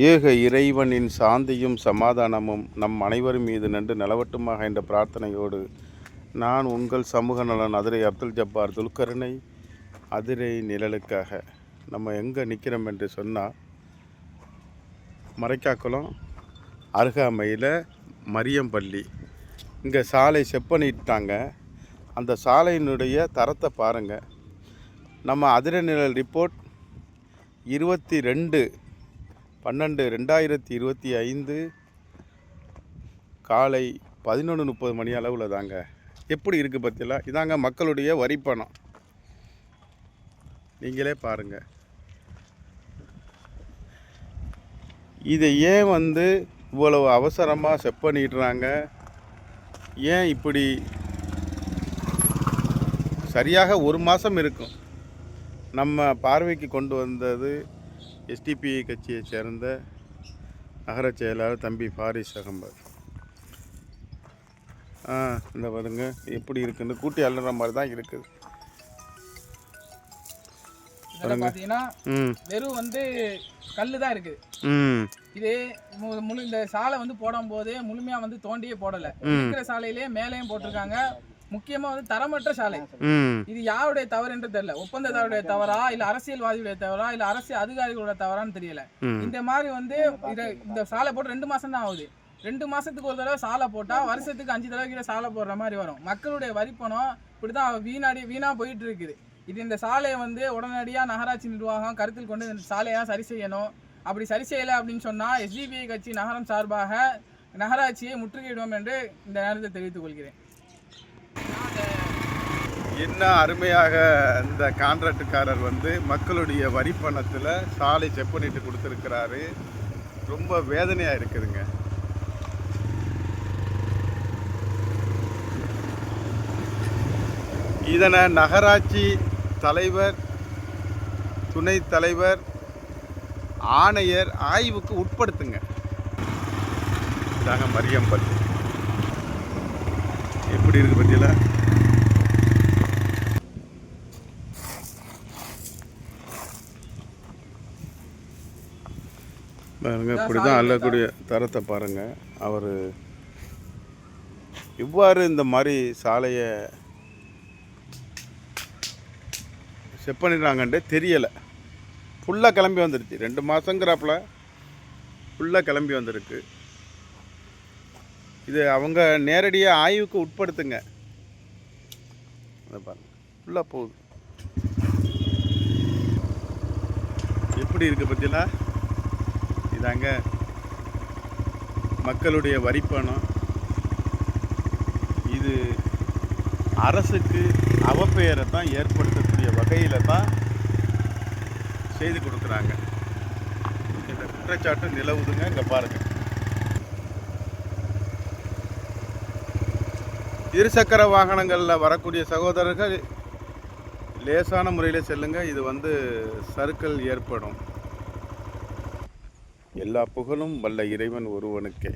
ஏக இறைவனின் சாந்தியும் சமாதானமும் நம் அனைவரும் மீது நின்று நிலவட்டுமாக என்ற பிரார்த்தனையோடு நான் உங்கள் சமூக நலன் அதிரை அப்துல் ஜப்பார் துல்கருணை அதிரை நிழலுக்காக நம்ம எங்கே நிற்கிறோம் என்று சொன்னால் மறைக்காக்குளம் அருகாமையில் மரியம்பள்ளி. இங்கே சாலை செப்பனிட்டாங்க. அந்த சாலையினுடைய தரத்தை பாருங்கள் நம்ம அதிரை நிழல் ரிப்போர்ட் இருபத்தி ரெண்டு பன்னெண்டு ரெண்டாயிரத்தி இருபத்தி ஐந்து காலை பதினொன்று முப்பது மணி அளவில் தாங்க எப்படி இருக்குது பற்றியலா இதாங்க மக்களுடைய வரிப்பணம். நீங்களே பாருங்கள் இதை ஏன் வந்து இவ்வளவு அவசரமாக செப் பண்ணிடுறாங்க? ஏன் இப்படி சரியாக ஒரு மாதம் இருக்கும்? நம்ம பார்வைக்கு கொண்டு வந்தது எஸ்டிபிஐ கட்சியைச் சேர்ந்த நகரச் செயலாளர் தம்பி ஃபாரிஸ் அகமது. ஆ இந்த பாருங்க எப்படி இருக்குன்னு கூட்டி அள்ளுற மாதிரி தான் இருக்குது. பார்த்தீங்கன்னா வெறும் வந்து கல்லு தான் இருக்குது. இது முழு இந்த சாலை வந்து போடும் போது முழுமையா வந்து தோண்டியே போடல. இருக்கிற சாலையிலே மேலேயும் போட்டிருக்காங்க. முக்கியமா வந்து தரமற்ற சாலை. இது யாருடைய தவறு என்று தெரியல. ஒப்பந்ததாருடைய தவறா இல்ல அரசியல்வாதிகளுடைய தவறா இல்ல அரசியல் அதிகாரிகளோட தவறான்னு தெரியல. இந்த மாதிரி வந்து இத இந்த சாலை போட்டு ரெண்டு மாசம் தான் ஆகுது. ரெண்டு மாசத்துக்கு ஒரு தடவை சாலை போட்டா வருஷத்துக்கு அஞ்சு தடவை கீழே சாலை போடுற மாதிரி வரும். மக்களுடைய வரிப்பணம் இப்படிதான் வீணாடி வீணா போயிட்டு இருக்குது. இது இந்த சாலையை வந்து உடனடியாக நகராட்சி நிர்வாகம் கருத்தில் கொண்டு இந்த சாலையை சரி செய்யணும். அப்படி சரி செய்யலை அப்படின்னு சொன்னால் எஸ்டிபிஐ கட்சி நகரம் சார்பாக நகராட்சியை முற்றுகையிடுவோம் என்று இந்த நேரத்தை தெரிவித்துக் கொள்கிறேன். இன்னும் அருமையாக இந்த கான்ட்ராக்டுக்காரர் வந்து மக்களுடைய வரி பணத்தில் சாலை செப் பண்ணிட்டு கொடுத்துருக்கிறாரு. ரொம்ப வேதனையாக இருக்குதுங்க. இதனை நகராட்சி தலைவர் துணைத் தலைவர் ஆணையர் ஆய்வுக்கு உட்படுத்துங்க. இதாங்க மரியம்பல் எப்படி இருக்கு பத்தியெல்லாம் பாருங்க இப்படி தான் அள்ளக்கூடிய தரத்தை பாருங்க. அவர் இவ்வாறு இந்த மாதிரி சாலையை செப் பண்ணிடுறாங்கன்ட்டு தெரியலை. ஃபுல்லாக கிளம்பி வந்துருச்சு. ரெண்டு மாதங்கிறாப்புல ஃபுல்லாக கிளம்பி வந்திருக்கு. இது அவங்க நேரடியாக ஆய்வுக்கு உட்படுத்துங்க. அதை பாருங்க. ஃபுல்லாக போகுது. எப்படி இருக்கு பற்றியெல்லாம் தாங்க மக்களுடைய வரிப்பணம். இது அரசுக்கு அவப்பெயரை தான் ஏற்படுத்தக்கூடிய வகையில் தான் செய்து கொடுக்குறாங்க. இந்த குற்றச்சாட்டு நிலவுதுங்க இங்கே பாருங்கள் இருசக்கர வாகனங்களில் வரக்கூடிய சகோதரர்கள் லேசான முறையில் செல்லுங்க. இது வந்து சறுக்கல் ஏற்படும். எல்லா புகழும் வல்ல இறைவன் ஒருவனுக்கே.